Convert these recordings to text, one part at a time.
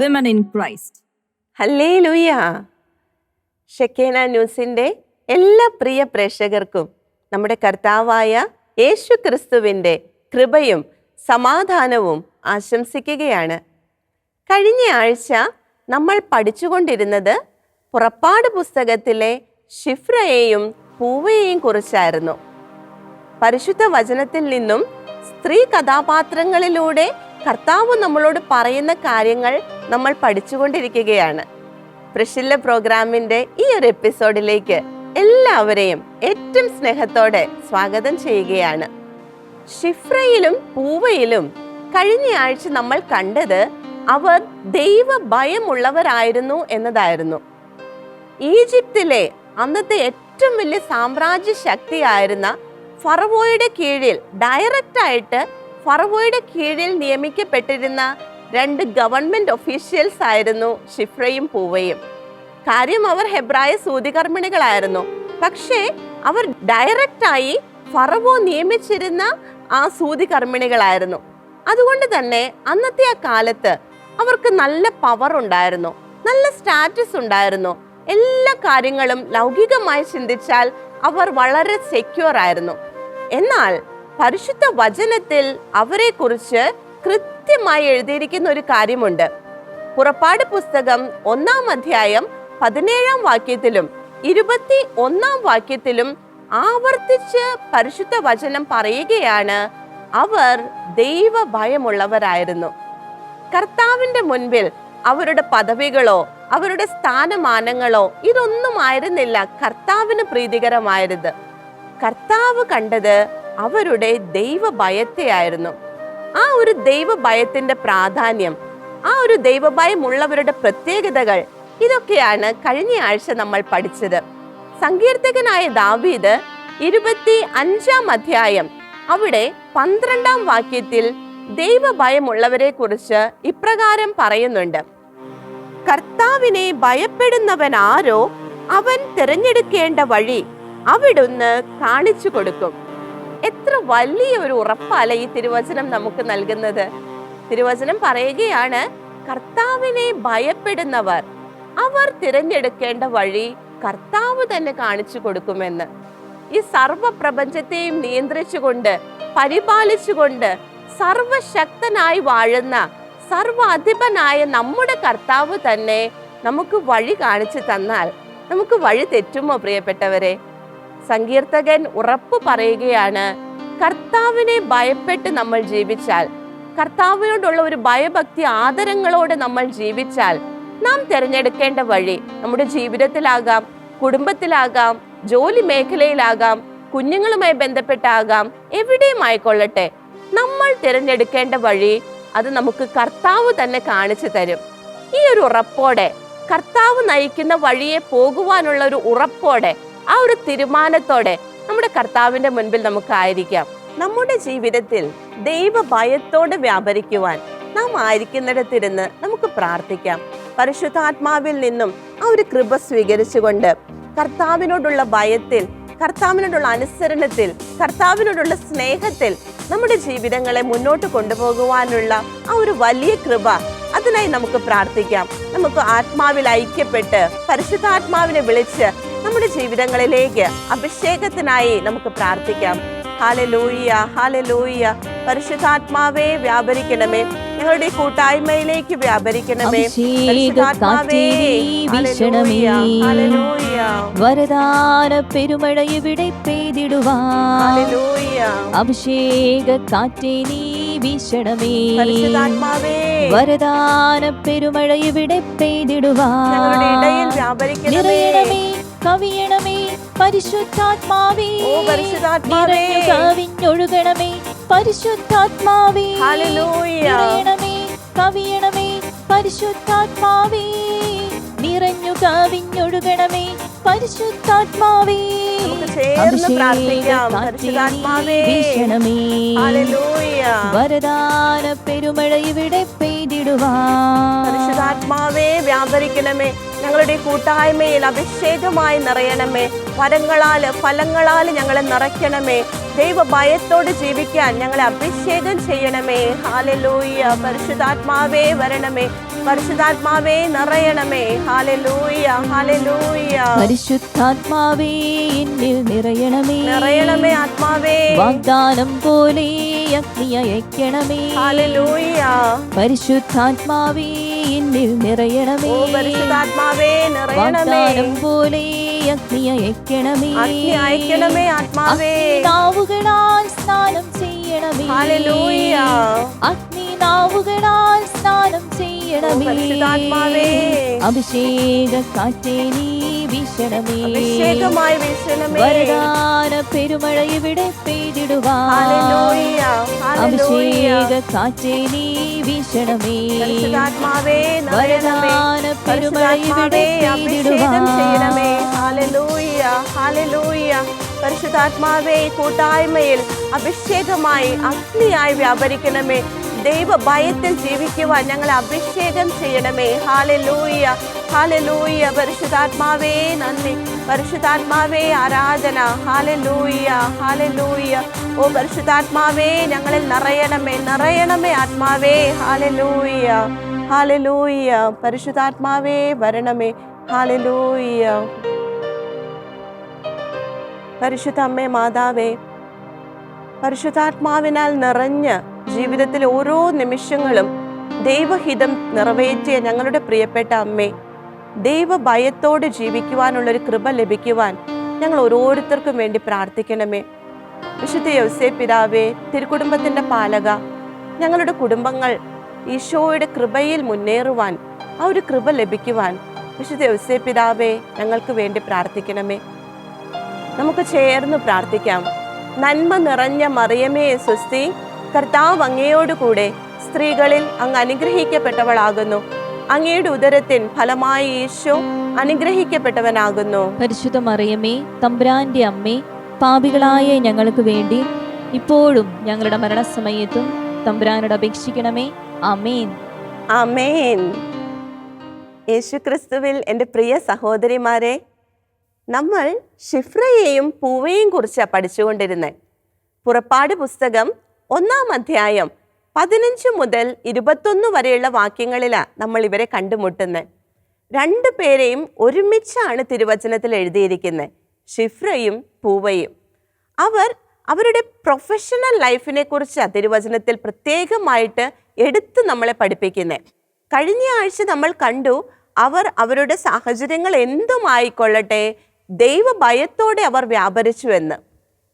women in Christ. ഹല്ലേ ലൂയ ഷെക്കേന ന്യൂസിന്റെ എല്ലാ പ്രിയ പ്രേക്ഷകർക്കും നമ്മുടെ കർത്താവായ യേശു ക്രിസ്തുവിന്റെ കൃപയും സമാധാനവും ആശംസിക്കുകയാണ്. കഴിഞ്ഞ ആഴ്ച നമ്മൾ പഠിച്ചുകൊണ്ടിരുന്നത് പുറപ്പാട് പുസ്തകത്തിലെ ഷിഫ്രയെയും പൂവയെയും കുറിച്ചായിരുന്നു. പരിശുദ്ധ വചനത്തിൽ നിന്നും സ്ത്രീ കഥാപാത്രങ്ങളിലൂടെ കർത്താവ് നമ്മളോട് പറയുന്ന കാര്യങ്ങൾ നമ്മൾ പഠിച്ചുകൊണ്ടിരിക്കുകയാണ്. പ്രശില്ല പ്രോഗ്രാമിന്റെ ഈ ഒരു എപ്പിസോഡിലേക്ക് എല്ലാവരെയും ഏറ്റവും സ്നേഹത്തോടെ സ്വാഗതം ചെയ്യുകയാണ്. ഷിഫ്രയിലും പൂവയിലും കഴിഞ്ഞ ആഴ്ച നമ്മൾ കണ്ടത് അവർ ദൈവ ഭയമുള്ളവരായിരുന്നു എന്നതായിരുന്നു. ഈജിപ്തിലെ അന്നത്തെ ഏറ്റവും വലിയ സാമ്രാജ്യ ശക്തിയായിരുന്ന ഫറവോയുടെ കീഴിൽ ഡയറക്റ്റ് ആയിട്ട് ഫറവോയുടെ കീഴിൽ നിയമിക്കപ്പെട്ടിരുന്ന രണ്ട് ഗവൺമെന്റ് ഒഫീഷ്യൽസ് ആയിരുന്നു ഷിഫ്രയും പൂവയും. കാര്യം അവർ ഹെബ്രായ സൂതികർമ്മിണികളായിരുന്നു. പക്ഷേ അവർ ഡയറക്റ്റായി ഫറവോ നിയമിച്ചിരുന്ന ആ സൂതികർമ്മിണികളായിരുന്നു. അതുകൊണ്ട് തന്നെ അന്നത്തെ ആ കാലത്ത് അവർക്ക് നല്ല പവർ ഉണ്ടായിരുന്നു. നല്ല സ്റ്റാറ്റസ് ഉണ്ടായിരുന്നു. എല്ലാ കാര്യങ്ങളും ലൗകികമായി ചിന്തിച്ചാൽ അവർ വളരെ സെക്യൂർ ആയിരുന്നു. എന്നാൽ പരിശുദ്ധ വചനത്തിൽ അവരെക്കുറിച്ച് കൃത്യമായി എഴുതിയിരിക്കുന്ന ഒരു കാര്യമുണ്ട്. പുറപ്പാട് പുസ്തകം ഒന്നാം അധ്യായം പതിനേഴാം വാക്യത്തിലും ഇരുപത്തി ഒന്നാം വാക്യത്തിലും ആവർത്തിച്ച് പരിശുദ്ധ വചനം പറയുകയാണ് അവർ ദൈവ ഭയമുള്ളവരായിരുന്നു കർത്താവിന്റെ മുൻപിൽ അവരുടെ പദവികളോ അവരുടെ സ്ഥാനമാനങ്ങളോ ഇതൊന്നും ആയിരുന്നില്ല കർത്താവിന് പ്രീതികരമായത്. കർത്താവ് കണ്ടത് അവരുടെ ദൈവഭയത്തെയായിരുന്നു. ആ ഒരു ദൈവഭയത്തിന്റെ പ്രാധാന്യം ആ ഒരു ദൈവഭയമുള്ളവരുടെ പ്രത്യേകതകൾ ഇതൊക്കെയാണ് കഴിഞ്ഞ ആഴ്ച നമ്മൾ പഠിച്ചത്. സങ്കീർത്തകനായ ദാവീദ് ഇരുപത്തി അഞ്ചാം അധ്യായം അവിടെ പന്ത്രണ്ടാം വാക്യത്തിൽ ദൈവഭയമുള്ളവരെ കുറിച്ച് ഇപ്രകാരം പറയുന്നുണ്ട്. കർത്താവിനെ ഭയപ്പെടുന്നവൻ ആരോ അവൻ തിരഞ്ഞെടുക്കേണ്ട വഴി അവിടുന്ന് കാണിച്ചു കൊടുക്കും എത്ര വലിയ ഒരു ഉറപ്പല്ല ഈ തിരുവചനം നമുക്ക് നൽകുന്നത്. തിരുവചനം പറയുകയാണ് കർത്താവിനെ ഭയപ്പെടുന്നവർ അവർ തിരഞ്ഞെടുക്കേണ്ട വഴി കർത്താവ് തന്നെ കാണിച്ചു കൊടുക്കുമെന്ന്. ഈ സർവപ്രപഞ്ചത്തെയും നിയന്ത്രിച്ചുകൊണ്ട് പരിപാലിച്ചുകൊണ്ട് സർവശക്തനായി വാഴുന്ന സർവാധിപനായ നമ്മുടെ കർത്താവ് തന്നെ നമുക്ക് വഴി കാണിച്ചു തന്നാൽ നമുക്ക് വഴി തെറ്റുമോ പ്രിയപ്പെട്ടവരെ? സങ്കീർത്തകൻ ഉറപ്പ് പറയുകയാണ് കർത്താവിനെ ഭയപ്പെട്ട് നമ്മൾ ജീവിച്ചാൽ കർത്താവിനോടുള്ള ഒരു ഭയഭക്തി ആദരങ്ങളോടെ നമ്മൾ ജീവിച്ചാൽ നാം തിരഞ്ഞെടുക്കേണ്ട വഴി നമ്മുടെ ജീവിതത്തിലാകാം കുടുംബത്തിലാകാം ജോലി മേഖലയിലാകാം കുഞ്ഞുങ്ങളുമായി ബന്ധപ്പെട്ടാകാം എവിടെയും ആയിക്കൊള്ളട്ടെ. നമ്മൾ തിരഞ്ഞെടുക്കേണ്ട വഴി അത് നമുക്ക് കർത്താവ് തന്നെ കാണിച്ചു തരും. ഈ ഒരു ഉറപ്പോടെ കർത്താവ് നയിക്കുന്ന വഴിയെ പോകുവാനുള്ള ഒരു ഉറപ്പോടെ ആ ഒരു തീരുമാനത്തോടെ നമ്മുടെ കർത്താവിന്റെ മുൻപിൽ നമുക്കായിരിക്കാം. നമ്മുടെ ജീവിതത്തിൽ ദൈവ ഭയത്തോടെ വ്യാപരിക്കുവാൻ നാം ആയിരിക്കുന്നിടത്തിരുന്ന് നമുക്ക് പ്രാർത്ഥിക്കാം. പരിശുദ്ധാത്മാവിൽ നിന്നും ആ ഒരു കൃപ സ്വീകരിച്ചുകൊണ്ട് കർത്താവിനോടുള്ള ഭയത്തിൽ കർത്താവിനോടുള്ള അനുസരണത്തിൽ കർത്താവിനോടുള്ള സ്നേഹത്തിൽ നമ്മുടെ ജീവിതങ്ങളെ മുന്നോട്ട് കൊണ്ടുപോകുവാനുള്ള ആ ഒരു വലിയ കൃപ അതിനായി നമുക്ക് പ്രാർത്ഥിക്കാം. നമുക്ക് ആത്മാവിൽ ഐക്യപ്പെട്ട് പരിശുദ്ധാത്മാവിനെ വിളിച്ച് നമ്മുടെ ജീവിതങ്ങളിലേക്ക് അഭിഷേകത്തിനായി നമുക്ക് പ്രാർത്ഥിക്കാം. ഹാലലൂയ ഹാലലൂയ പരിശുദ്ധാത്മാവേ വ്യാപരിക്കണമേ. ഞങ്ങളുടെ കൂട്ടായ്മയിലേക്ക് വ്യാപരിക്കണമേ. പരിശുദ്ധാത്മാവേ വരദാന പെരുമഴ ഇവിടെ പെയ്തിടുവാൻ. അഭിഷേക കാറ്റേ നീ വീശണമേ. വരദാന പെരുമഴ ഇവിടെ പെയ്തിടുവാൻ. നിറയണമേ കവിയണമേ പരിശുദ്ധാത്മാവേ. പരിശുദ്ധാത്മാവേ. കവിഞ്ഞൊഴുകണമേ പരിശുദ്ധാത്മാവേ. നിറയണമേ കവിയണമേ പരിശുദ്ധാത്മാവേ. നിറഞ്ഞു കവിഞ്ഞൊഴുകണമേ പരിശുദ്ധാത്മാവേ. വരദാന പെരുമഴ ഇവിടെ പരിശുദ്ധാത്മാവേ വ്യാപരിക്കണമേ. ഞങ്ങളുടെ കൂട്ടായ്മയിൽ അഭിഷേകമായി നിറയണമേ. വരങ്ങളാൽ ഫലങ്ങളാൽ ഞങ്ങളെ നിറയ്ക്കണമേ. ദൈവ ഭയത്തോട് ജീവിക്കാൻ ഞങ്ങളെ അഭിഷേകം ചെയ്യണമേ. ഹാലലൂയ പരിശുദ്ധാത്മാവേ വരണമേ. പരിശുദ്ധാത്മാവേ നിറയണമേ. ഹാലലൂയ ഹാലലൂയ പരിശുദ്ധാത്മാവേ എന്നിൽ നിറയണമേ. നിറയണമേ ആത്മാവേ. വാഗ്ദാനം പോലെ അഗ്നി അയക്കണമേ. ഹാലലൂയ പരിശുദ്ധാത്മാവേ എന്നിൽ നിറയണമേ. പരിശുദ്ധാത്മാവേ നിറയണമേ. പോലെ അഗ്നി അയക്കണമേ. അഗ്നി അയക്കണമേ ആത്മാവേ. നാവുകളാൽ സ്നാനം ചെയ്യണമേ. ഹാലലൂയ അഗ്നി നാവുകളാൽ സ്നാനം ഓ ചെയ്യണമേ പരിശുദ്ധാത്മാവേ. അഭിഷേക കാറ്റേ നീ വീശണമേ. അഭിഷേകമായി വീശണമേ. വരദാന പെരുമഴ ഇവിടെ അഭിഷേക കാറ്റേ നീ വീശണമേ. വരദാന പെരുമഴ ഇവിടെ ഹാലലൂയ ഹാലലൂയ പരിശുദ്ധാത്മാവേ കൂട്ടായ്മയിൽ അഭിഷേകമായി അഗ്നിയായി വ്യാപരിക്കണമേ. ദൈവ ഭയത്തിൽ ജീവിക്കുവാൻ ഞങ്ങൾ അഭിഷേകം ചെയ്യണമേ. ഹാലലൂയ ഹാലലൂയ പരിശുദ്ധാത്മാവേ നന്ദി. പരിശുദ്ധാത്മാവേ ആരാധന. ഹാലലൂയ ഹാലലൂയ ഓ പരിശുദ്ധാത്മാവേ ഞങ്ങളിൽ നിറയണമേ നിറയണമേ ആത്മാവേ. ഹാലലൂയ ഹാലലൂയ പരിശുദ്ധാത്മാവേ വരണമേ. ഹാലലൂയ പരിശുദ്ധ അമ്മേ മാതാവേ. പരിശുദ്ധാത്മാവിനാൽ നിറഞ്ഞ് ജീവിതത്തിൽ ഓരോ നിമിഷങ്ങളും ദൈവഹിതം നിറവേറ്റിയ ഞങ്ങളുടെ പ്രിയപ്പെട്ട അമ്മേ ദൈവഭയത്തോട് ജീവിക്കുവാനുള്ളൊരു കൃപ ലഭിക്കുവാൻ ഞങ്ങൾ ഓരോരുത്തർക്കും വേണ്ടി പ്രാർത്ഥിക്കണമേ. വിശുദ്ധ യൗസേ പിതാവേ തിരുക്കുടുംബത്തിന്റെ പാലക ഞങ്ങളുടെ കുടുംബങ്ങൾ ഈശോയുടെ കൃപയിൽ മുന്നേറുവാൻ ആ ഒരു കൃപ ലഭിക്കുവാൻ വിശുദ്ധ യൗസേ പിതാവേ ഞങ്ങൾക്ക് വേണ്ടി പ്രാർത്ഥിക്കണമേ. നമുക്ക് ചേർന്ന് പ്രാർത്ഥിക്കാം. നന്മ നിറഞ്ഞ മറിയമേ സ്വസ്തി. കർത്താവ് അങ്ങയോടുകൂടെ സ്ത്രീകളിൽ അങ്ങ് അനുഗ്രഹിക്കപ്പെട്ടവളാകുന്നു. അങ്ങയുടെ ഉദരത്തിൻ ഫലമായ യേശു അനുഗ്രഹിക്കപ്പെട്ടവനാകുന്നു. പരിശുദ്ധ മറിയമേ തമ്പ്രാന്റെ അമ്മേ പാപികളായ ഞങ്ങൾക്ക് വേണ്ടി ഇപ്പോഴും ഞങ്ങളുടെ മരണസമയത്തും തമ്പുരാനോട് അപേക്ഷിക്കണമേ. അമേൻ ആമേൻ. യേശുക്രിസ്തുവിൽ എന്റെ പ്രിയ സഹോദരിമാരെ നമ്മൾ ഷിഫ്രയെയും പൂവയെയും കുറിച്ചാണ് പഠിച്ചുകൊണ്ടിരുന്നത്. പുറപ്പാട് പുസ്തകം ഒന്നാം അധ്യായം പതിനഞ്ച് മുതൽ ഇരുപത്തൊന്ന് വരെയുള്ള വാക്യങ്ങളിലാണ് നമ്മൾ ഇവരെ കണ്ടുമുട്ടുന്നത്. രണ്ട് പേരെയും ഒരുമിച്ചാണ് തിരുവചനത്തിൽ എഴുതിയിരിക്കുന്നത്. ഷിഫ്രയും പൂവയും. അവർ അവരുടെ പ്രൊഫഷണൽ ലൈഫിനെ കുറിച്ച് തിരുവചനത്തിൽ പ്രത്യേകമായിട്ട് എടുത്ത് നമ്മളെ പഠിപ്പിക്കുന്നത് കഴിഞ്ഞ ആഴ്ച നമ്മൾ കണ്ടു അവർ അവരുടെ സാഹചര്യങ്ങൾ എന്തുമായിക്കൊള്ളട്ടെ ദൈവഭയത്തോടെ അവർ വ്യാപരിച്ചു എന്ന്.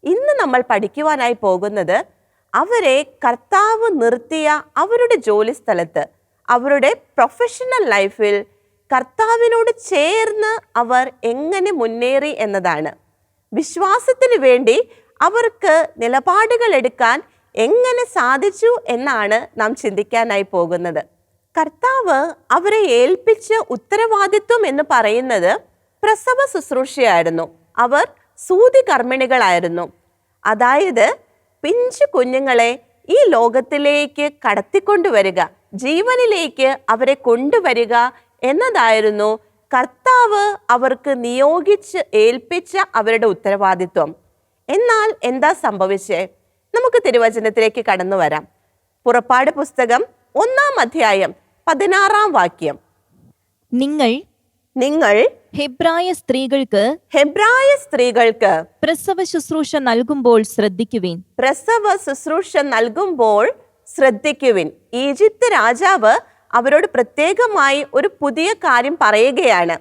ഇന്ന് നമ്മൾ പഠിക്കുവാനായി പോകുന്നത് അവരെ കർത്താവ് നിർത്തിയ അവരുടെ ജോലി സ്ഥലത്ത് അവരുടെ പ്രൊഫഷണൽ ലൈഫിൽ കർത്താവിനോട് ചേർന്ന് അവർ എങ്ങനെ മുന്നേറി എന്നതാണ്. വിശ്വാസത്തിന് വേണ്ടി അവർക്ക് നിലപാടുകൾ എടുക്കാൻ എങ്ങനെ സാധിച്ചു എന്നാണ് നാം ചിന്തിക്കാനായി പോകുന്നത്. കർത്താവ് അവരെ ഏൽപ്പിച്ച ഉത്തരവാദിത്വം എന്ന് പറയുന്നത് പ്രസവ ശുശ്രൂഷയായിരുന്നു. അവർ സൂതി കർമ്മിണികളായിരുന്നു അതായത് പിഞ്ചു കുഞ്ഞുങ്ങളെ ഈ ലോകത്തിലേക്ക് കടത്തിക്കൊണ്ടുവരിക ജീവനിലേക്ക് അവരെ കൊണ്ടുവരിക എന്നതായിരുന്നു കർത്താവ് അവർക്ക് നിയോഗിച്ച് ഏൽപ്പിച്ച അവരുടെ ഉത്തരവാദിത്വം. എന്നാൽ എന്താ സംഭവിച്ചേ? നമുക്ക് തിരുവചനത്തിലേക്ക് കടന്നു വരാം. പുറപ്പാട് പുസ്തകം ഒന്നാം അധ്യായം പതിനാറാം വാക്യം. നിങ്ങൾ നിങ്ങൾ ഹെബ്രായ സ്ത്രീകൾക്ക് ഹെബ്രായ സ്ത്രീകൾക്ക് പ്രസവ ശുശ്രൂഷ നൽകുമ്പോൾ ശ്രദ്ധിക്കുവിൻ. പ്രസവ ശുശ്രൂഷ നൽകുമ്പോൾ ശ്രദ്ധിക്കുവിൻ. ഈജിപ്ത് രാജാവ് അവരോട് പ്രത്യേകമായി ഒരു പുതിയ കാര്യം പറയുകയാണ്.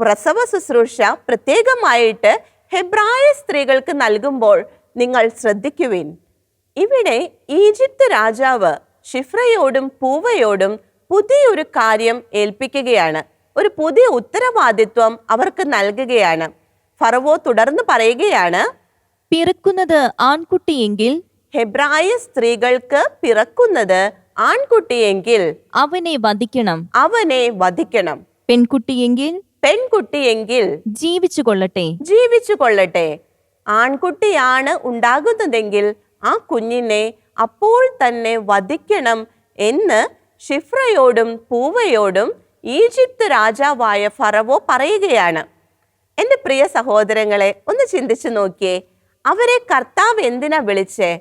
പ്രസവ ശുശ്രൂഷ പ്രത്യേകമായിട്ട് ഹെബ്രായ സ്ത്രീകൾക്ക് നൽകുമ്പോൾ നിങ്ങൾ ശ്രദ്ധിക്കുവിൻ. ഇവിടെ ഈജിപ്ത് രാജാവ് ഷിഫ്രയോടും പൂവയോടും പുതിയൊരു കാര്യം ഏൽപ്പിക്കുകയാണ്. ഒരു പുതിയ ഉത്തരവാദിത്വം അവർക്ക് നൽകുകയാണ്. ഫറവോ തുടർന്ന് പറയുകയാണ് പിറക്കുന്നത് ആൺകുട്ടിയെങ്കിൽ ഹെബ്രായ സ്ത്രീകൾക്ക് പിറക്കുന്നത് ആൺകുട്ടിയെങ്കിൽ അവനെ വധിക്കണം. അവനെ വധിക്കണം. പെൺകുട്ടിയെങ്കിൽ പെൺകുട്ടിയെങ്കിൽ ജീവിച്ചു കൊള്ളട്ടെ. ജീവിച്ചു കൊള്ളട്ടെ. ആൺകുട്ടിയാണ് ഉണ്ടാകുന്നതെങ്കിൽ ആ കുഞ്ഞിനെ അപ്പോൾ തന്നെ വധിക്കണം എന്ന് ഷിഫ്രയോടും പൂവയോടും ഈജിപ്ത് രാജാവായ ഫറവോ പറയുകയാണ് എന്റെ പ്രിയ സഹോദരങ്ങളെ ഒന്ന് ചിന്തിച്ചു നോക്കിയേ അവരെ കർത്താവ് എന്തിനാ വിളിച്ചേ?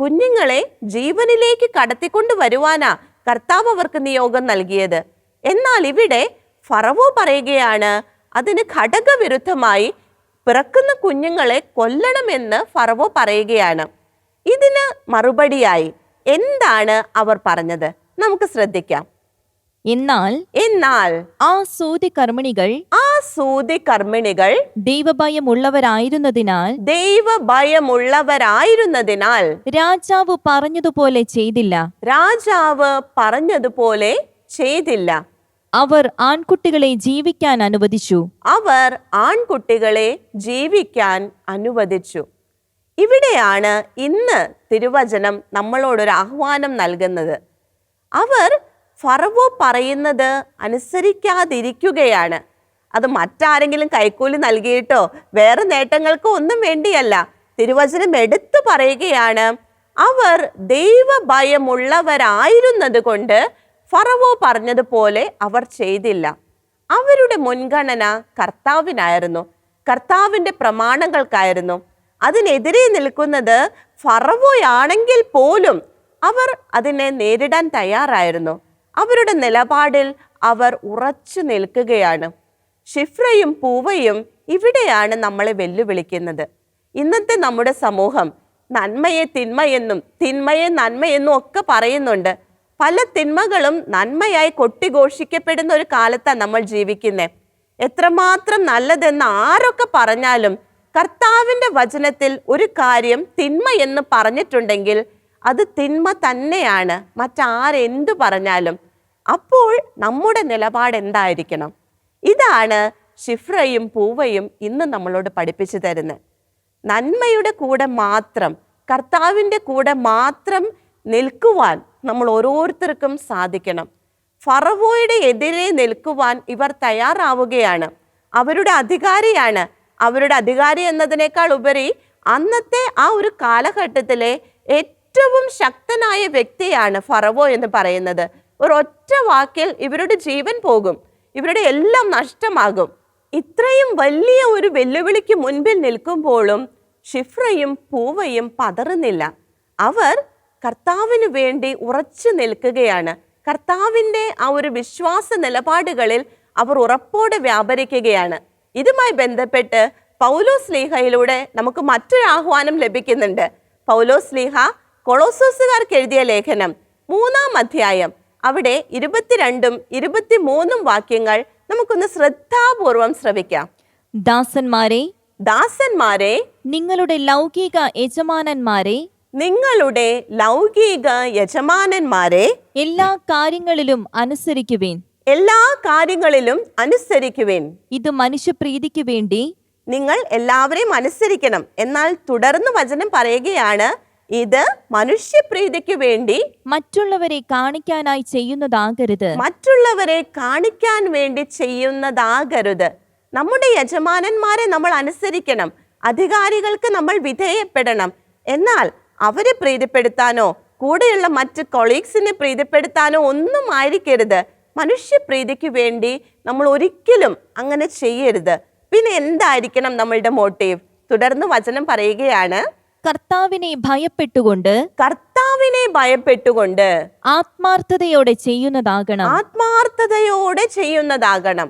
കുഞ്ഞുങ്ങളെ ജീവനിലേക്ക് കടത്തിക്കൊണ്ട് വരുവാനാ കർത്താവ് അവർക്ക് നിയോഗം നൽകിയത്. എന്നാൽ ഇവിടെ ഫറവോ പറയുകയാണ് അതിന് ഘടകവിരുദ്ധമായി പിറക്കുന്ന കുഞ്ഞുങ്ങളെ കൊല്ലണമെന്ന് ഫറവോ പറയുകയാണ്. ഇതിന് മറുപടിയായി എന്താണ് അവർ പറഞ്ഞത്? നമുക്ക് ശ്രദ്ധിക്കാം. എന്നാൽ എന്നാൽ ആ സൂതി കർമ്മിണികൾ ആ സൂതി കർമ്മിണികൾ ദൈവഭയമുള്ളവരായിരുന്നതിനാൽ ദൈവഭയമുള്ളവരായിരുന്നതിനാൽ രാജാവ് പറഞ്ഞതുപോലെ ചെയ്തില്ല. രാജാവ് പറഞ്ഞതുപോലെ ചെയ്തില്ല. അവർ ആൺകുട്ടികളെ ജീവിക്കാൻ അനുവദിച്ചു. അവർ ആൺകുട്ടികളെ ജീവിക്കാൻ അനുവദിച്ചു. ഇവിടെയാണ് ഇന്ന് തിരുവചനം നമ്മളോടൊരു ആഹ്വാനം നൽകുന്നത്. അവർ ഫറവോ പറയുന്നത് അനുസരിക്കാതിരിക്കുകയാണ്. അത് മറ്റാരെങ്കിലും കൈക്കൂലി നൽകിയിട്ടോ വേറെ നേട്ടങ്ങൾക്കോ ഒന്നും വേണ്ടിയല്ല. തിരുവചനം എടുത്തു പറയുകയാണ് അവർ ദൈവഭയമുള്ളവരായിരുന്നത് കൊണ്ട് ഫറവോ പറഞ്ഞതുപോലെ അവർ ചെയ്തില്ല. അവരുടെ മുൻഗണന കർത്താവിനായിരുന്നു കർത്താവിന്റെ പ്രമാണങ്ങൾക്കായിരുന്നു. അതിനെതിരെ നിൽക്കുന്നത് ഫറവോയാണെങ്കിൽ പോലും അവർ അതിനെ നേരിടാൻ തയ്യാറായിരുന്നു. അവരുടെ നിലപാടിൽ അവർ ഉറച്ചു നിൽക്കുകയാണ്. ഷിഫ്രയും പൂവയും ഇവിടെയാണ് നമ്മളെ വെല്ലുവിളിക്കുന്നത്. ഇന്നത്തെ നമ്മുടെ സമൂഹം നന്മയെ തിന്മയെന്നും തിന്മയെ നന്മയെന്നും ഒക്കെ പറയുന്നുണ്ട്. പല തിന്മകളും നന്മയായി കൊട്ടിഘോഷിക്കപ്പെടുന്ന ഒരു കാലത്താണ് നമ്മൾ ജീവിക്കുന്നത് എത്രമാത്രം നല്ലതെന്ന് ആരൊക്കെ പറഞ്ഞാലും കർത്താവിന്റെ വചനത്തിൽ ഒരു കാര്യം തിന്മ എന്ന് പറഞ്ഞിട്ടുണ്ടെങ്കിൽ അത് തിന്മ തന്നെയാണ്. മറ്റാരെന്തു പറഞ്ഞാലും അപ്പോൾ നമ്മുടെ നിലപാട് എന്തായിരിക്കണം ഇതാണ് ഷിഫ്രയും പൂവയും ഇന്ന് നമ്മളോട് പഠിപ്പിച്ചു തരുന്നത്. നന്മയുടെ കൂടെ മാത്രം കർത്താവിന്റെ കൂടെ മാത്രം നിൽക്കുവാൻ നമ്മൾ ഓരോരുത്തർക്കും സാധിക്കണം. ഫറവോയുടെ എതിരെ നിൽക്കുവാൻ ഇവർ തയ്യാറാവുകയാണ്. അവരുടെ അധികാരിയാണ്. അവരുടെ അധികാരി എന്നതിനേക്കാൾ ഉപരി അന്നത്തെ ആ ഒരു കാലഘട്ടത്തിലെ ഏറ്റവും ശക്തനായ വ്യക്തിയാണ് ഫറവോ എന്ന് പറയുന്നത്. ഒരൊറ്റ വാക്കിൽ ഇവരുടെ ജീവൻ പോകും. ഇവരുടെ എല്ലാം നഷ്ടമാകും. ഇത്രയും വലിയ ഒരു വെല്ലുവിളിക്ക് മുൻപിൽ നിൽക്കുമ്പോഴും ഷിഫ്രയും പൂവയും പതറുന്നില്ല. അവർ കർത്താവിന് വേണ്ടി ഉറച്ചു നിൽക്കുകയാണ്. കർത്താവിന്റെ ആ ഒരു വിശ്വാസ നിലപാടുകളിൽ അവർ ഉറപ്പോടെ വ്യാപരിക്കുകയാണ്. ഇതുമായി ബന്ധപ്പെട്ട് പൗലോസ് ലീഹയിലൂടെ നമുക്ക് മറ്റൊരു ആഹ്വാനം ലഭിക്കുന്നുണ്ട്. പൗലോസ് ലീഹ കൊളോസോസുകാർക്ക് എഴുതിയ ലേഖനം മൂന്നാം അധ്യായം അവിടെ ഇരുപത്തിരണ്ടും ഇരുപത്തിമൂന്നും വാക്യങ്ങൾ നമുക്കൊന്ന് ശ്രദ്ധാപൂർവം ശ്രവിക്കാം. ദാസന്മാരെ ദാസന്മാരെ നിങ്ങളുടെ ലൗകിക യജമാനന്മാരെ നിങ്ങളുടെ ലൗകിക യജമാനന്മാരെ എല്ലാ കാര്യങ്ങളിലും അനുസരിക്കുവേൻ. എല്ലാ കാര്യങ്ങളിലും അനുസരിക്കുവേൻ. ഇത് മനുഷ്യപ്രീതിക്ക് വേണ്ടി നിങ്ങൾ എല്ലാവരെയും അനുസരിക്കണം. എന്നാൽ തുടർന്ന് വചനം പറയുകയാണ് ഇത് മനുഷ്യപ്രീതിക്ക് വേണ്ടി മറ്റുള്ളവരെ കാണിക്കാനായി ചെയ്യുന്നതാകരുത്. മറ്റുള്ളവരെ കാണിക്കാൻ വേണ്ടി ചെയ്യുന്നതാകരുത്. നമ്മുടെ യജമാനന്മാരെ നമ്മൾ അനുസരിക്കണം. അധികാരികൾക്ക് നമ്മൾ വിധേയപ്പെടണം. എന്നാൽ അവരെ പ്രീതിപ്പെടുത്താനോ കൂടെയുള്ള മറ്റ് കൊളീഗ്സിനെ പ്രീതിപ്പെടുത്താനോ ഒന്നും ആയിരിക്കരുത്. മനുഷ്യപ്രീതിക്ക് വേണ്ടി നമ്മൾ ഒരിക്കലും അങ്ങനെ ചെയ്യരുത്. പിന്നെ എന്തായിരിക്കണം നമ്മളുടെ മോട്ടീവ് തുടർന്ന് വചനം പറയുകയാണ്. കർത്താവിനെ ഭയപ്പെട്ടുകൊണ്ട് കർത്താവിനെ ഭയപ്പെട്ടുകൊണ്ട് ആത്മാർത്ഥതയോടെ ചെയ്യുന്നതാകണം. ആത്മാർത്ഥതയോടെ ചെയ്യുന്നതാകണം.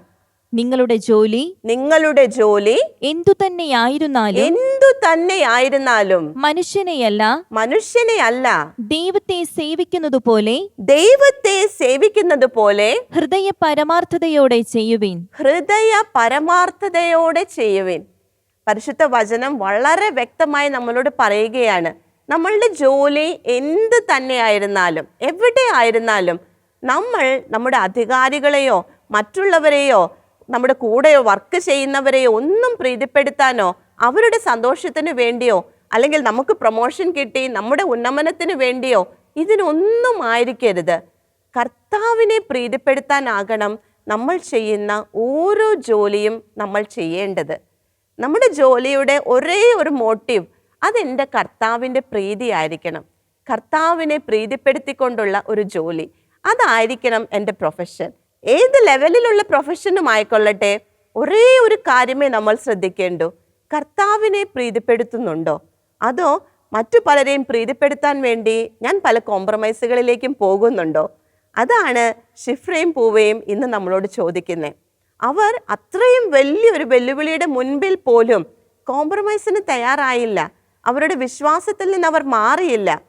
നിങ്ങളുടെ ജോലി നിങ്ങളുടെ ജോലി എന്തു തന്നെയായിരുന്നാലും എന്തു തന്നെയായിരുന്നാലും മനുഷ്യനെയല്ല മനുഷ്യനെയല്ല. ദൈവത്തെ സേവിക്കുന്നത് പോലെ ദൈവത്തെ സേവിക്കുന്നത് പോലെ ഹൃദയ പരമാർത്ഥതയോടെ ചെയ്യുവിൻ. ഹൃദയ പരമാർത്ഥതയോടെ ചെയ്യുവിൻ. പരിശുദ്ധ വചനം വളരെ വ്യക്തമായി നമ്മളോട് പറയുകയാണ്. നമ്മളുടെ ജോലി എന്ത് തന്നെയായിരുന്നാലും എവിടെ ആയിരുന്നാലും നമ്മൾ നമ്മുടെ അധികാരികളെയോ മറ്റുള്ളവരെയോ നമ്മുടെ കൂടെ വർക്ക് ചെയ്യുന്നവരെയോ ഒന്നും പ്രീതിപ്പെടുത്താനോ അവരുടെ സന്തോഷത്തിന് വേണ്ടിയോ അല്ലെങ്കിൽ നമുക്ക് പ്രൊമോഷൻ കിട്ടി നമ്മുടെ ഉന്നമനത്തിന് വേണ്ടിയോ ഇതിനൊന്നും ആയിരിക്കരുത്. കർത്താവിനെ പ്രീതിപ്പെടുത്താനാകണം നമ്മൾ ചെയ്യുന്ന ഓരോ ജോലിയും നമ്മൾ ചെയ്യേണ്ടത്. നമ്മുടെ ജോലിയുടെ ഒരേ ഒരു മോട്ടീവ് അതെന്റെ കർത്താവിന്റെ പ്രീതിയായിരിക്കണം. കർത്താവിനെ പ്രീതിപ്പെടുത്തിക്കൊണ്ടുള്ള ഒരു ജോലി. അതായിരിക്കണം എന്റെ പ്രൊഫഷൻ ഏത് ലെവലിലുള്ള പ്രൊഫഷനും ആയിക്കൊള്ളട്ടെ ഒരേ ഒരു കാര്യമേ നമ്മൾ ശ്രദ്ധിക്കേണ്ടൂ. കർത്താവിനെ പ്രീതിപ്പെടുത്തുന്നുണ്ടോ? അതോ മറ്റു പലരെയും പ്രീതിപ്പെടുത്താൻ വേണ്ടി ഞാൻ പല കോംപ്രമൈസുകളിലേക്കും പോകുന്നുണ്ടോ? അതാണ് ഷിഫ്രയും പൂവയും ഇന്ന് നമ്മളോട് ചോദിക്കുന്നത് അവർ അത്രയും വലിയൊരു വെല്ലുവിളിയുടെ മുൻപിൽ പോലും കോംപ്രമൈസിന് തയ്യാറായില്ല. അവരുടെ വിശ്വാസത്തിൽ നിന്ന് അവർ മാറിയില്ല.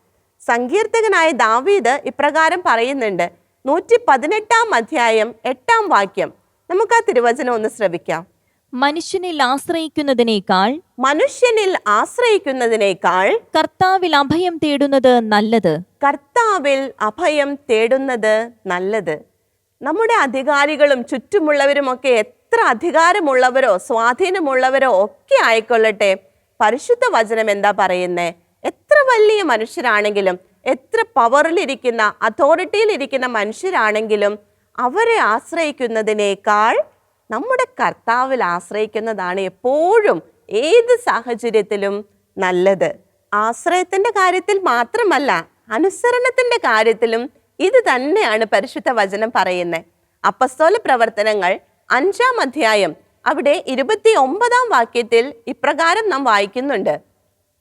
സങ്കീർത്തകനായ ദാവീദ് ഇപ്രകാരം പറയുന്നുണ്ട്. നൂറ്റി പതിനെട്ടാം അധ്യായം എട്ടാം വാക്യം. നമുക്ക് ആ തിരുവചനം ഒന്ന് ശ്രവിക്കാം. മനുഷ്യനിൽ ആശ്രയിക്കുന്നതിനേക്കാൾ മനുഷ്യനിൽ ആശ്രയിക്കുന്നതിനേക്കാൾ കർത്താവിൽ അഭയം തേടുന്നത് നല്ലത്. കർത്താവിൽ അഭയം തേടുന്നത് നല്ലത്. നമ്മുടെ അധികാരികളും ചുറ്റുമുള്ളവരുമൊക്കെ എത്ര അധികാരമുള്ളവരോ സ്വാധീനമുള്ളവരോ ഒക്കെ ആയിക്കൊള്ളട്ടെ. പരിശുദ്ധ വചനം എന്താ പറയുന്നേ? എത്ര വലിയ മനുഷ്യരാണെങ്കിലും എത്ര പവറിലിരിക്കുന്ന അതോറിറ്റിയിലിരിക്കുന്ന മനുഷ്യരാണെങ്കിലും അവരെ ആശ്രയിക്കുന്നതിനേക്കാൾ നമ്മുടെ കർത്താവിൽ ആശ്രയിക്കുന്നതാണ് എപ്പോഴും ഏത് സാഹചര്യത്തിലും നല്ലത്. ആശ്രയത്തിന്റെ കാര്യത്തിൽ മാത്രമല്ല അനുസരണത്തിന്റെ കാര്യത്തിലും ഇത് തന്നെയാണ് പരിശുദ്ധ വചനം പറയുന്നത്. അപ്പസ്തോല പ്രവർത്തനങ്ങൾ അഞ്ചാം അധ്യായം അവിടെ ഇരുപത്തി ഒമ്പതാം വാക്യത്തിൽ ഇപ്രകാരം നാം വായിക്കുന്നുണ്ട്.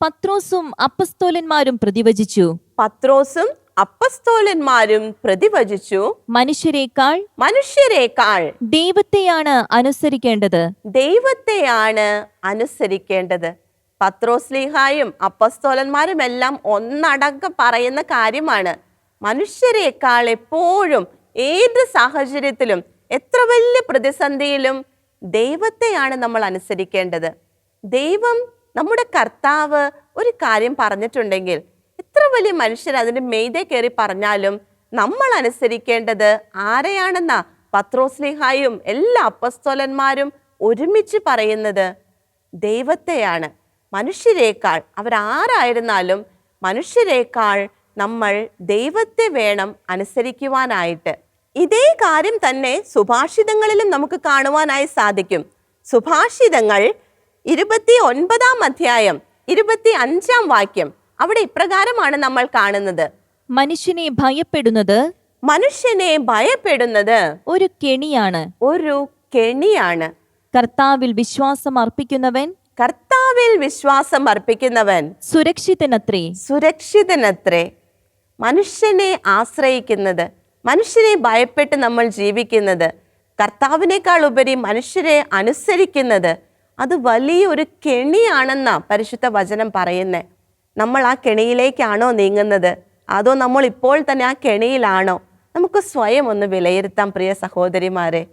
പത്രോസും അപ്പസ്തോലന്മാരും പ്രതിവചിച്ചു. പത്രോസും അപ്പസ്തോലന്മാരും പ്രതിവചിച്ചു. മനുഷ്യരെക്കാൾ മനുഷ്യരെക്കാൾ ദൈവത്തെയാണ് അനുസരിക്കേണ്ടത്. ദൈവത്തെയാണ് അനുസരിക്കേണ്ടത്. പത്രോസ്ലിഹായും അപ്പസ്തോലന്മാരും എല്ലാം ഒന്നടങ്കം പറയുന്ന കാര്യമാണ്. മനുഷ്യരെക്കാൾ എപ്പോഴും ഏത് സാഹചര്യത്തിലും എത്ര വലിയ പ്രതിസന്ധിയിലും ദൈവത്തെയാണ് നമ്മൾ അനുസരിക്കേണ്ടത്. ദൈവം നമ്മുടെ കർത്താവ് ഒരു കാര്യം പറഞ്ഞിട്ടുണ്ടെങ്കിൽ എത്ര വലിയ മനുഷ്യർ അതിന്റെ മെയ്തേ കയറി പറഞ്ഞാലും നമ്മൾ അനുസരിക്കേണ്ടത് ആരെയാണെന്നാ? പത്രോസ്ലിഹായും എല്ലാ അപ്പസ്തോലന്മാരും ഒരുമിച്ച് പറയുന്നത് ദൈവത്തെയാണ്. മനുഷ്യരേക്കാൾ അവരാരായിരുന്നാലും മനുഷ്യരെക്കാൾ നമ്മൾ ദൈവത്തെ വേണം അനുസരിക്കുവാനായിട്ട്. ഇതേ കാര്യം തന്നെ സുഭാഷിതങ്ങളിലും നമുക്ക് കാണുവാനായി സാധിക്കും. സുഭാഷിതങ്ങൾ ഇരുപത്തി ഒൻപതാം അധ്യായം ഇരുപത്തി അഞ്ചാം വാക്യം. അവിടെ ഇപ്രകാരമാണ് നമ്മൾ കാണുന്നത്. മനുഷ്യനെ ഭയപ്പെടുന്നത് മനുഷ്യനെ ഭയപ്പെടുന്നത് ഒരു കെണിയാണ്. ഒരു കെണിയാണ്. കർത്താവിൽ വിശ്വാസം അർപ്പിക്കുന്നവൻ കർത്താവിൽ വിശ്വാസം അർപ്പിക്കുന്നവൻ സുരക്ഷിതനത്രേ. സുരക്ഷിതനത്രേ. മനുഷ്യനെ ആശ്രയിക്കുന്നത് മനുഷ്യനെ ഭയപ്പെട്ട് നമ്മൾ ജീവിക്കുന്നത് കർത്താവിനേക്കാൾ ഉപരി മനുഷ്യരെ അനുസരിക്കുന്നത് അത് വലിയൊരു കെണിയാണെന്നാണ് പരിശുദ്ധ വചനം പറയുന്നത് നമ്മൾ ആ കെണിയിലേക്കാണോ നീങ്ങുന്നത്? അതോ നമ്മൾ ഇപ്പോൾ തന്നെ ആ കെണിയിലാണോ? നമുക്ക് സ്വയം ഒന്ന് വിലയിരുത്താം പ്രിയ സഹോദരിമാരെ.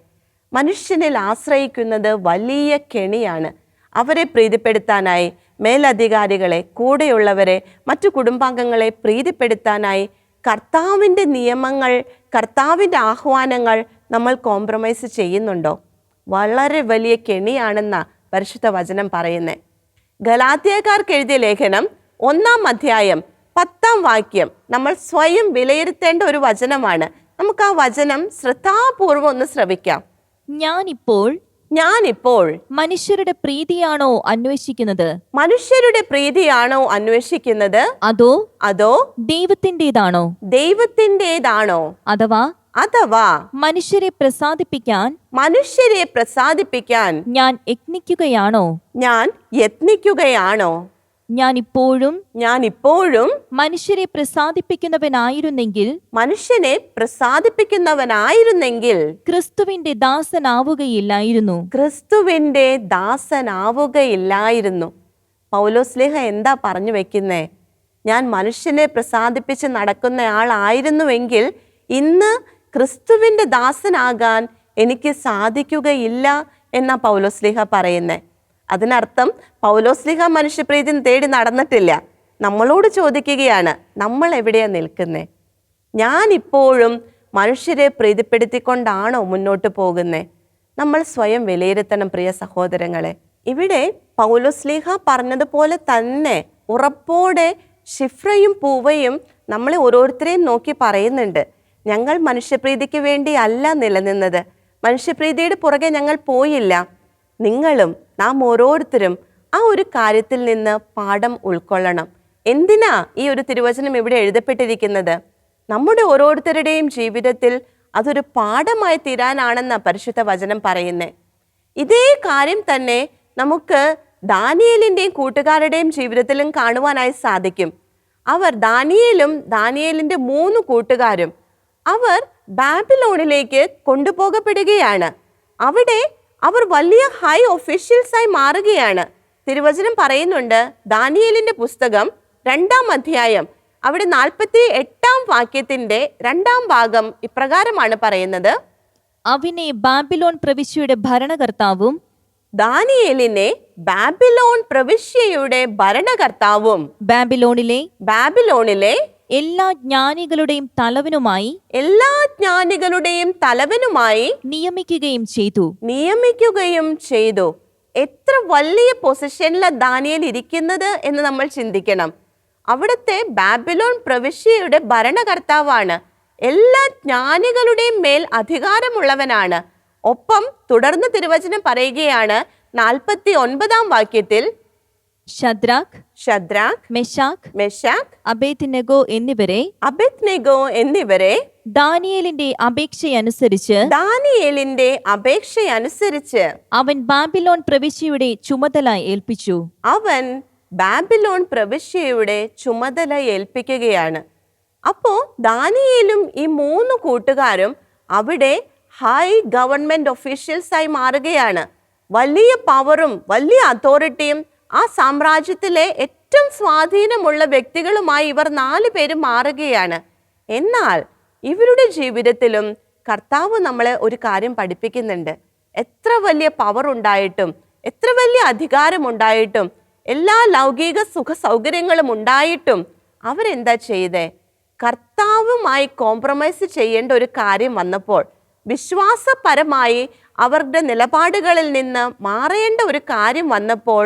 മനുഷ്യനിൽ ആശ്രയിക്കുന്നത് വലിയ കെണിയാണ്. അവരെ പ്രീതിപ്പെടുത്താനായി മേലധികാരികളെ കൂടെയുള്ളവരെ മറ്റു കുടുംബാംഗങ്ങളെ പ്രീതിപ്പെടുത്താനായി കർത്താവിന്റെ നിയമങ്ങൾ കർത്താവിന്റെ ആഹ്വാനങ്ങൾ നമ്മൾ കോംപ്രമൈസ് ചെയ്യുന്നുണ്ടോ? വളരെ വലിയ കെണിയാണെന്ന പരിശുദ്ധ വചനം പറയുന്നത് ഗലാത്യക്കാർക്ക് എഴുതിയ ലേഖനം ഒന്നാം അധ്യായം പത്താം വാക്യം നമ്മൾ സ്വയം വിലയിരുത്തേണ്ട ഒരു വചനമാണ്. നമുക്ക് ആ വചനം ശ്രദ്ധാപൂർവം ഒന്ന് ശ്രവിക്കാം. ഞാനിപ്പോൾ ഞാനിപ്പോൾ മനുഷ്യരുടെ പ്രീതിയാണോ അന്വേഷിക്കുന്നത്? മനുഷ്യരുടെ പ്രീതിയാണോ അന്വേഷിക്കുന്നത്? അതോ അതോ ദൈവത്തിന്റെതാണോ? ദൈവത്തിന്റെതാണോ? അഥവാ അഥവാ മനുഷ്യരെ പ്രസാദിപ്പിക്കാൻ മനുഷ്യരെ പ്രസാദിപ്പിക്കാൻ ഞാൻ യത്നിക്കുകയാണോ? ഞാൻ യത്നിക്കുകയാണോ? ഞാൻ ഇപ്പോഴും ഞാൻ ഇപ്പോഴും മനുഷ്യരെ പ്രസാദിപ്പിക്കുന്നവനായിരുന്നെങ്കിൽ മനുഷ്യനെ പ്രസാദിപ്പിക്കുന്നവനായിരുന്നെങ്കിൽ ക്രിസ്തുവിന്റെ ദാസനാവുകയില്ലായിരുന്നു. ക്രിസ്തുവിന്റെ ദാസനാവുകയില്ലായിരുന്നു. പൗലോസ്ലേഹ എന്താ പറഞ്ഞു വെക്കുന്നേ? ഞാൻ മനുഷ്യനെ പ്രസാദിപ്പിച്ച് നടക്കുന്ന ആളായിരുന്നുവെങ്കിൽ ഇന്ന് ക്രിസ്തുവിന്റെ ദാസനാകാൻ എനിക്ക് സാധിക്കുകയില്ല എന്ന പൗലോസ്ലിഹ പറയുന്നേ. അതിനർത്ഥം പൗലോസ്ലിഹ മനുഷ്യപ്രീതി തേടി നടന്നിട്ടില്ല. നമ്മളോട് ചോദിക്കുകയാണ് നമ്മൾ എവിടെയാണ് നിൽക്കുന്നേ? ഞാൻ ഇപ്പോഴും മനുഷ്യരെ പ്രീതിപ്പെടുത്തിക്കൊണ്ടാണോ മുന്നോട്ട് പോകുന്നത് നമ്മൾ സ്വയം വിലയിരുത്തണം പ്രിയ സഹോദരങ്ങളെ. ഇവിടെ പൗലോസ്ലിഹ പറഞ്ഞതുപോലെ തന്നെ ഉറപ്പോടെ ഷിഫ്രയും പൂവയും നമ്മളെ ഓരോരുത്തരെയും നോക്കി പറയുന്നുണ്ട്. ഞങ്ങൾ മനുഷ്യപ്രീതിക്ക് വേണ്ടി അല്ല നിലനിന്നത്. മനുഷ്യപ്രീതിയുടെ പുറകെ ഞങ്ങൾ പോയില്ല. നിങ്ങളും നാം ഓരോരുത്തരും ആ ഒരു കാര്യത്തിൽ നിന്ന് പാഠം ഉൾക്കൊള്ളണം. എന്തിനാ ഈ ഒരു തിരുവചനം ഇവിടെ എഴുതപ്പെട്ടിരിക്കുന്നത്? നമ്മുടെ ഓരോരുത്തരുടെയും ജീവിതത്തിൽ അതൊരു പാഠമായി തീരാനാണെന്ന പരിശുദ്ധ വചനം പറയുന്നത് ഇതേ കാര്യം തന്നെ നമുക്ക് ദാനിയലിന്റെയും കൂട്ടുകാരുടെയും ജീവിതത്തിലും കാണുവാനായി സാധിക്കും. അവർ ദാനിയലും ദാനിയലിന്റെ മൂന്ന് കൂട്ടുകാരും അവർ ബാബിലോണിലേക്ക് കൊണ്ടുപോകപ്പെടുകയാണ്. അവിടെ അവർ വലിയ ഹൈ ഒഫീഷ്യൽസായി മാറുകയാണ്. തിരുവചനം പറയുന്നുണ്ട് ദാനിയലിന്റെ പുസ്തകം രണ്ടാം അധ്യായം അവിടെ നാൽപ്പത്തി എട്ടാം വാക്യത്തിന്റെ രണ്ടാം ഭാഗം ഇപ്രകാരമാണ് പറയുന്നത്. അവനെ ബാബിലോൺ പ്രവിശ്യയുടെ ഭരണകർത്താവും ദാനിയേലിനെ ബാബിലോൺ പ്രവിശ്യയുടെ ഭരണകർത്താവും. ബാബിലോണിലെ ബാബിലോണിലെ എല്ലാ ജ്ഞാനികളുടെയും തലവനുമായി എല്ലാ ജ്ഞാനികളുടെയും തലവനുമായി നിയമിക്കുകയും ചെയ്തു. നിയമിക്കുകയും ചെയ്തു. എത്ര വലിയ പൊസിഷനിലാണ് ദാനിയൽ ഇരിക്കുന്നത് എന്ന് നമ്മൾ ചിന്തിക്കണം. അവിടുത്തെ ബാബിലോൺ പ്രവിശ്യയുടെ ഭരണകർത്താവാണ്. എല്ലാ ജ്ഞാനികളുടെയും മേൽ അധികാരമുള്ളവനാണ്. ഒപ്പം തുടർന്ന് തിരുവചനം പറയുകയാണ് നാൽപ്പത്തി ഒൻപതാം വാക്യത്തിൽ ഷദ്രാഖ് ഷദ്രാഖ് മെഷാഖ് മെഷാഖ് അബേദ്നെഗോ എന്നിവരെ അബെത്നെഗോ എന്നിവരെ ദാനിയേലിന്റെ അപേക്ഷയനുസരിച്ച് ദാനിയേലിന്റെ അപേക്ഷയനുസരിച്ച് അവൻ ബാബിലോൺ പ്രവിശ്യയുടെ ചുമതല ഏൽപ്പിച്ചു. അവൻ ബാബിലോൺ പ്രവിശ്യയുടെ ചുമതല ഏൽപ്പിക്കുകയാണ്. അപ്പോൾ ദാനിയേലും ഈ മൂന്ന് കൂട്ടുകാരും അവിടെ ഹൈ ഗവൺമെന്റ് ഒഫീഷ്യൽസായി മാറുകയാണ്. വലിയ പവറും വലിയ അതോറിറ്റിയും ആ സാമ്രാജ്യത്തിലെ ഏറ്റവും സ്വാധീനമുള്ള വ്യക്തികളുമായി ഇവർ നാല് പേര് മാറുകയാണ്. എന്നാൽ ഇവരുടെ ജീവിതത്തിലും കർത്താവ് നമ്മളെ ഒരു കാര്യം പഠിപ്പിക്കുന്നുണ്ട്. എത്ര വലിയ പവർ ഉണ്ടായിട്ടും എത്ര വലിയ അധികാരമുണ്ടായിട്ടും എല്ലാ ലൗകിക സുഖ സൗകര്യങ്ങളും ഉണ്ടായിട്ടും അവരെന്താ ചെയ്തേ? കർത്താവുമായി കോംപ്രമൈസ് ചെയ്യേണ്ട ഒരു കാര്യം വന്നപ്പോൾ വിശ്വാസപരമായി അവരുടെ നിലപാടുകളിൽ നിന്ന് മാറേണ്ട ഒരു കാര്യം വന്നപ്പോൾ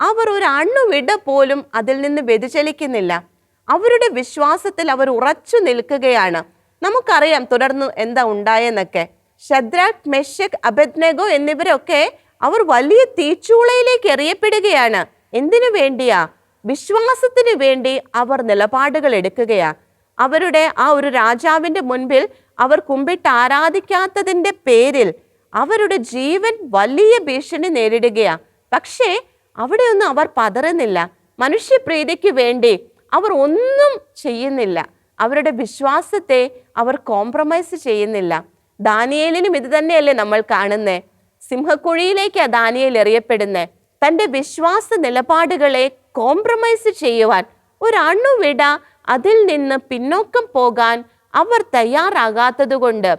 അവർ ഒരു അണുവിട പോലും അതിൽ നിന്ന് വ്യതിചലിക്കുന്നില്ല. അവരുടെ വിശ്വാസത്തിൽ അവർ ഉറച്ചു നിൽക്കുകയാണ്. നമുക്കറിയാം തുടർന്ന് എന്താ ഉണ്ടായെന്നൊക്കെ. ഷദ്രാഖ് മെഷക് അബദ്നഗോ എന്നിവരൊക്കെ അവർ വലിയ തീച്ചൂളയിലേക്ക് എറിയപ്പെടുകയാണ്. എന്തിനു വേണ്ടിയാ? വിശ്വാസത്തിന് വേണ്ടി അവർ നിലപാടുകൾ എടുക്കുകയാ. അവരുടെ ആ ഒരു രാജാവിന്റെ മുൻപിൽ അവർ കുമ്പിട്ട് ആരാധിക്കാത്തതിന്റെ പേരിൽ അവരുടെ ജീവൻ വലിയ ഭീഷണി നേരിടുകയാ. പക്ഷേ അവിടെയൊന്നും അവർ പതറുന്നില്ല. മനുഷ്യപ്രീതിക്ക് വേണ്ടി അവർ ഒന്നും ചെയ്യുന്നില്ല. അവരുടെ വിശ്വാസത്തെ അവർ കോംപ്രമൈസ് ചെയ്യുന്നില്ല. ദാനിയേലിനും ഇത് തന്നെയല്ലേ നമ്മൾ കാണുന്നത് സിംഹക്കുഴിയിലേക്ക് ദാനിയേൽ എറിയപ്പെടുന്നത് തന്റെ വിശ്വാസ നിലപാടുകളെ കോംപ്രമൈസ് ചെയ്യുവാൻ ഒരു അണുവിട അതിൽ നിന്ന് പിന്നോക്കം പോകാൻ അവർ തയ്യാറാകാത്തതുകൊണ്ട്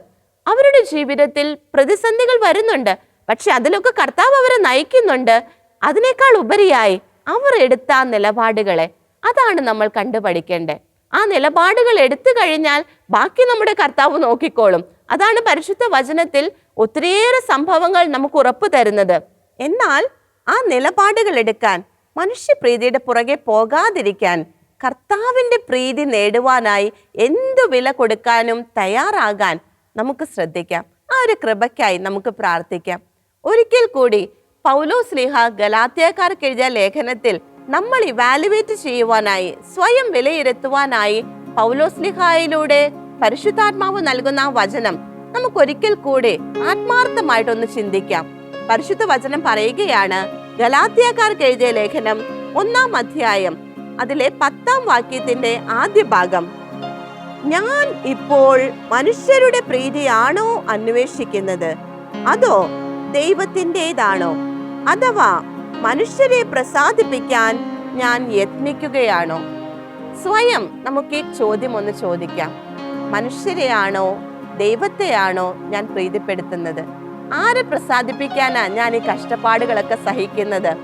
അവരുടെ ജീവിതത്തിൽ പ്രതിസന്ധികൾ വരുന്നുണ്ട്. പക്ഷെ അതിലൊക്കെ കർത്താവ് അവരെ നയിക്കുന്നുണ്ട്. അതിനേക്കാൾ ഉപരിയായി അവർ എടുത്ത ആ നിലപാടുകളെ. അതാണ് നമ്മൾ കണ്ടു പഠിക്കേണ്ടത് ആ നിലപാടുകൾ എടുത്തു കഴിഞ്ഞാൽ ബാക്കി നമ്മുടെ കർത്താവ് നോക്കിക്കോളും. അതാണ് പരിശുദ്ധ വചനത്തിൽ ഒത്തിരിയേറെ സംഭവങ്ങൾ നമുക്ക് ഉറപ്പ് തരുന്നത്. എന്നാൽ ആ നിലപാടുകൾ എടുക്കാൻ മനുഷ്യപ്രീതിയുടെ പുറകെ പോകാതിരിക്കാൻ കർത്താവിന്റെ പ്രീതി നേടുവാനായി എന്തു വില കൊടുക്കാനും തയ്യാറാകാൻ നമുക്ക് ശ്രദ്ധിക്കാം. ആ ഒരു കൃപയ്ക്കായി നമുക്ക് പ്രാർത്ഥിക്കാം. ഒരിക്കൽ കൂടി പൗലോസ് സ്ലീഹ ഗലാത്യക്കാർക്ക് എഴുതിയ ലേഖനത്തിൽ നമ്മൾ ഇവാലുവേറ്റ് ചെയ്യുവാനായി സ്വയം വിലയിരുത്തുവാനായി പൗലോ സ്ലിഹായിലൂടെ പരിശുദ്ധാത്മാവ് നൽകുന്ന വചനം നമുക്ക് ഒരിക്കൽ കൂടി ആത്മാർത്ഥമായിട്ടൊന്ന് ചിന്തിക്കാം. പരിശുദ്ധ വചനം പറയുകയാണ് ഗലാത്യക്കാർക്ക് എഴുതിയ ലേഖനം ഒന്നാം അധ്യായം അതിലെ പത്താം വാക്യത്തിന്റെ ആദ്യ ഭാഗം. ഞാൻ ഇപ്പോൾ മനുഷ്യരുടെ പ്രീതിയാണോ അന്വേഷിക്കുന്നത്? അതോ ദൈവത്തിന്റെതാണോ? അഥവാ മനുഷ്യരെ പ്രസാദിപ്പിക്കാൻ ഞാൻ യത്നിക്കുകയാണോ? സ്വയം നമുക്ക് ഈ ചോദ്യം ഒന്ന് ചോദിക്കാം. മനുഷ്യരെയാണോ ദൈവത്തെയാണോ ഞാൻ പ്രീതിപ്പെടുത്തുന്നത്? ആരെ പ്രസാദിപ്പിക്കാനാ ഞാൻ ഈ കഷ്ടപ്പാടുകളൊക്കെ സഹിക്കുന്നത്?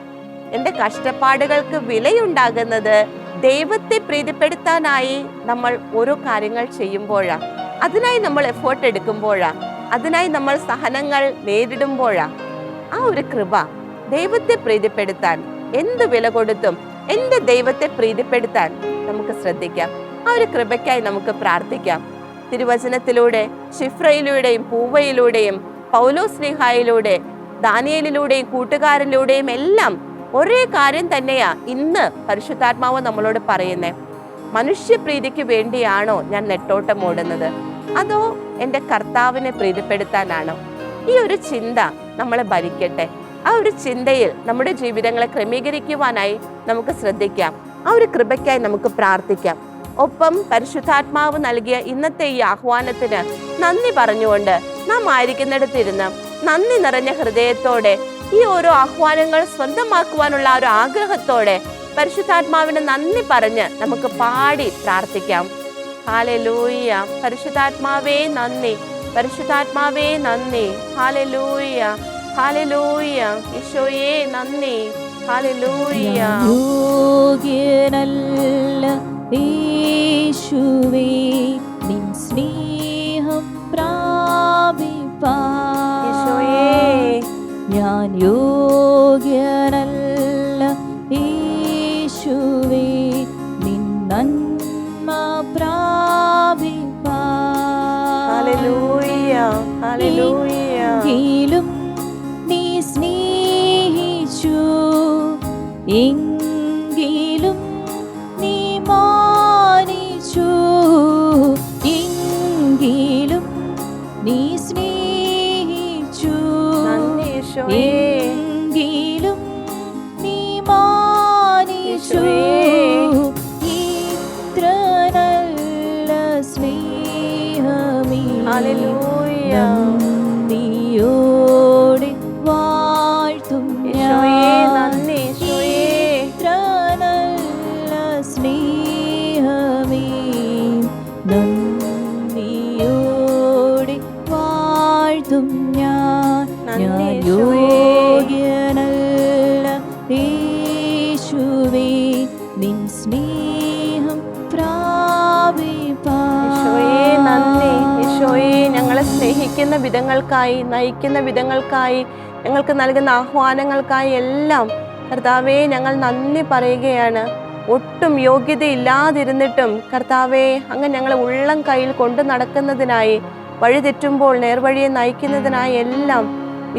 എന്റെ കഷ്ടപ്പാടുകൾക്ക് വിലയുണ്ടാകുന്നത് ദൈവത്തെ പ്രീതിപ്പെടുത്താനായി നമ്മൾ ഓരോ കാര്യങ്ങൾ ചെയ്യുമ്പോഴാ. അതിനായി നമ്മൾ എഫേർട്ട് എടുക്കുമ്പോഴാ. അതിനായി നമ്മൾ സഹനങ്ങൾ നേരിടുമ്പോഴാ. ആ ഒരു കൃപ ദൈവത്തെ പ്രീതിപ്പെടുത്താൻ എന്ത് വില കൊടുത്തും എന്റെ ദൈവത്തെ പ്രീതിപ്പെടുത്താൻ നമുക്ക് ശ്രദ്ധിക്കാം. ആ ഒരു കൃപയ്ക്കായി നമുക്ക് പ്രാർത്ഥിക്കാം. തിരുവചനത്തിലൂടെ ഷിഫ്രയിലൂടെയും പൂവയിലൂടെയും പൗലോ സ്നേഹായിലൂടെ ദാനിയലിലൂടെയും കൂട്ടുകാരിലൂടെയും എല്ലാം ഒരേ കാര്യം തന്നെയാ ഇന്ന് പരിശുദ്ധാത്മാവ് നമ്മളോട് പറയുന്നത് മനുഷ്യപ്രീതിക്ക് വേണ്ടിയാണോ ഞാൻ നെട്ടോട്ടം ഓടുന്നത്? അതോ എന്റെ കർത്താവിനെ പ്രീതിപ്പെടുത്താനാണോ? ഈ ഒരു ചിന്ത നമ്മളെ ഭരിക്കട്ടെ. ആ ഒരു ചിന്തയിൽ നമ്മുടെ ജീവിതങ്ങളെ ക്രമീകരിക്കുവാനായി നമുക്ക് ശ്രദ്ധിക്കാം. ആ ഒരു കൃപയ്ക്കായി നമുക്ക് പ്രാർത്ഥിക്കാം. ഒപ്പം പരിശുദ്ധാത്മാവ് നൽകിയ ഇന്നത്തെ ഈ ആഹ്വാനത്തിന് നന്ദി പറഞ്ഞുകൊണ്ട് നാം ആയിരിക്കുന്നിടത്തിരുന്ന് നന്ദി നിറഞ്ഞ ഹൃദയത്തോടെ ഈ ഓരോ ആഹ്വാനങ്ങൾ സ്വന്തമാക്കുവാനുള്ള ഒരു ആഗ്രഹത്തോടെ പരിശുദ്ധാത്മാവിന് നന്ദി പറഞ്ഞ് നമുക്ക് പാടി പ്രാർത്ഥിക്കാം. ഹാലലൂയ പരിശുദ്ധാത്മാവേ നന്ദി. പരിശുദ്ധാത്മാവേ നന്ദി. ഹാലലൂയ ഹാലലൂയ ഈശോയേ നന്ദി. ഹാലലൂയ യോഗ്യനല്ല യേശുവേ നിൻ സ്നേഹം പ്രാപിപ്പാൻ. ഈശോയേ. ഞാൻ യോഗ്യനല്ല യേശുവേ നിൻ നന്മ പ്രാപിപ്പാൻ. ഹാലലൂയ ഹാലലൂയ എങ്കിലും നീ മാനിച്ചു. എങ്കിലും നീ സ്നേഹിച്ചു. എങ്കിലും നീ മാനിച്ചു. ഇത്ര നല്ല സ്നേഹമേ സ്നേഹിക്കുന്ന വിധങ്ങൾക്കായി നയിക്കുന്ന വിധങ്ങൾക്കായി ഞങ്ങൾക്ക് നൽകുന്ന ആഹ്വാനങ്ങൾക്കായി എല്ലാം കർത്താവെ ഞങ്ങൾ നന്ദി പറയുകയാണ്. ഒട്ടും യോഗ്യതയില്ലാതിരുന്നിട്ടും കർത്താവെ അങ്ങ് ഞങ്ങളെ ഉള്ളം കയ്യിൽ കൊണ്ടു നടക്കുന്നതിനായി വഴി തെറ്റുമ്പോൾ നേർവഴിയെ നയിക്കുന്നതിനായി എല്ലാം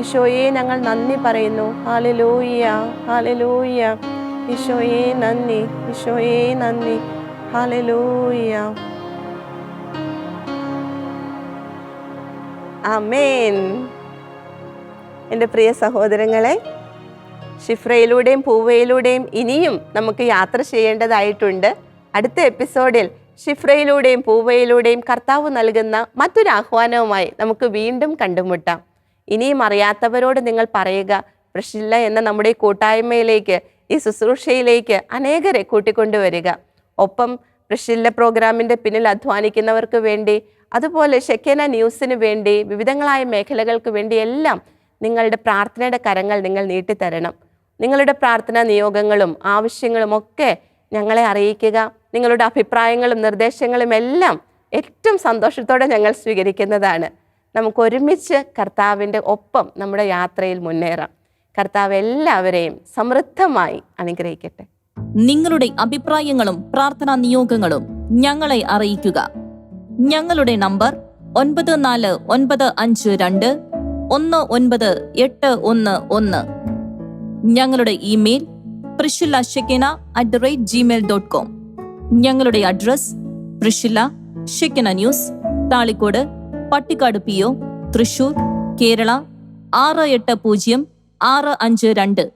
ഈശോയെ ഞങ്ങൾ നന്ദി പറയുന്നു. ഹാലലൂയ ഹാലലൂയ ഈശോയെ നന്ദി ഈശോയെ നന്ദി. ഹാലലൂയ അമേൻ എന്റെ പ്രിയ സഹോദരങ്ങളെ ഷിഫ്രയിലൂടെയും പൂവയിലൂടെയും ഇനിയും നമുക്ക് യാത്ര ചെയ്യേണ്ടതായിട്ടുണ്ട്. അടുത്ത എപ്പിസോഡിൽ ഷിഫ്രയിലൂടെയും പൂവയിലൂടെയും കർത്താവ് നൽകുന്ന മറ്റൊരു ആഹ്വാനവുമായി നമുക്ക് വീണ്ടും കണ്ടുമുട്ടാം. ഇനിയും അറിയാത്തവരോട് നിങ്ങൾ പറയുക പ്രഷില്ല എന്ന നമ്മുടെ കൂട്ടായ്മയിലേക്ക് ഈ ശുശ്രൂഷയിലേക്ക് അനേകരെ കൂട്ടിക്കൊണ്ടുവരിക. ഒപ്പം പ്രഷില്ല പ്രോഗ്രാമിന്റെ പിന്നിൽ അധ്വാനിക്കുന്നവർക്ക് വേണ്ടി അതുപോലെ ഷെക്കേന ന്യൂസിന് വേണ്ടി വിവിധങ്ങളായ മേഖലകൾക്ക് വേണ്ടിയെല്ലാം നിങ്ങളുടെ പ്രാർത്ഥനയുടെ കരങ്ങൾ നിങ്ങൾ നീട്ടിത്തരണം. നിങ്ങളുടെ പ്രാർത്ഥനാ നിയോഗങ്ങളും ആവശ്യങ്ങളും ഒക്കെ ഞങ്ങളെ അറിയിക്കുക. നിങ്ങളുടെ അഭിപ്രായങ്ങളും നിർദ്ദേശങ്ങളും എല്ലാം ഏറ്റവും സന്തോഷത്തോടെ ഞങ്ങൾ സ്വീകരിക്കുന്നതാണ്. നമുക്ക് ഒരുമിച്ച് കർത്താവിന്റെ ഒപ്പം നമ്മുടെ യാത്രയിൽ മുന്നേറാം. കർത്താവ് എല്ലാവരെയും സമൃദ്ധമായി അനുഗ്രഹിക്കട്ടെ. നിങ്ങളുടെ അഭിപ്രായങ്ങളും പ്രാർത്ഥനാ നിയോഗങ്ങളും ഞങ്ങളെ അറിയിക്കുക. ഞങ്ങളുടെ നമ്പർ ഒൻപത് നാല് ഒൻപത് അഞ്ച് രണ്ട് ഒന്ന് ഒൻപത് എട്ട് ഒന്ന് ഒന്ന്. ഞങ്ങളുടെ email Priscilla Shekinah at the rate Gmail dot com ഞങ്ങളുടെ address Priscilla Shekinah news Thalikkode Pattikkad P O Thrissur Kerala ആറ് എട്ട് പൂജ്യം ആറ് അഞ്ച് രണ്ട്.